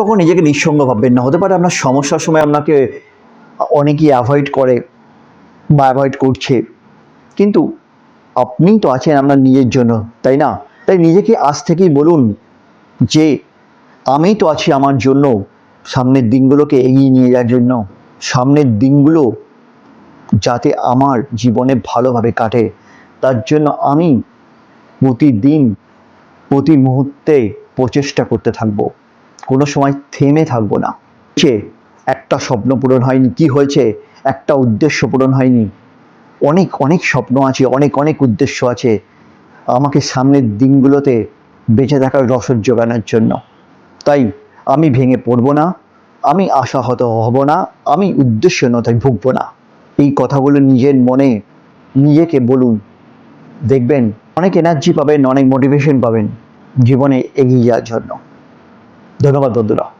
তখন নিজেকে নিঃসঙ্গ ভাববেন না। হতে পারে আপনার সমস্যার সময় আপনাকে অনেকেই অ্যাভয়েড করে বা অ্যাভয়েড করছে। কিন্তু আপনি তো আছেন আপনার নিজের জন্য, তাই না? তাই নিজেকে আজ থেকেই বলুন যে, আমি তো আছি আমার জন্য। সামনের দিনগুলোকে এগিয়ে নিয়ে যাওয়ার জন্য। সামনের দিনগুলো যাতে আমার জীবনে ভালোভাবে কাটে। তার জন্য আমি প্রতিদিন, প্রতি মুহূর্তে প্রচেষ্টা করতে থাকব। কোনো সময় থেমে থাকব না। যে একটা স্বপ্ন পূরণ হয়নি। কি হয়েছে? একটা উদ্দেশ্য পূরণ হয়নি। অনেক অনেক স্বপ্ন আছে, অনেক অনেক উদ্দেশ্য আছে। আমাকে সামনের দিনগুলোতে বেঁচে থাকার রসদ জোগানোর জন্য। তাই আমি ভেঙে পড়ব না, আমি আশাহত হব না, আমি উদ্দেশ্য উদ্দেশ্যনতায় ভুগবো না। এই কথাগুলো নিজের মনে নিজেকে বলুন। দেখবেন, অনেক এনার্জি পাবেন, অনেক মোটিভেশন পাবেন। জীবনে এগিয়ে যাওয়ার জন্য। ধন্যবাদ বন্ধুরা।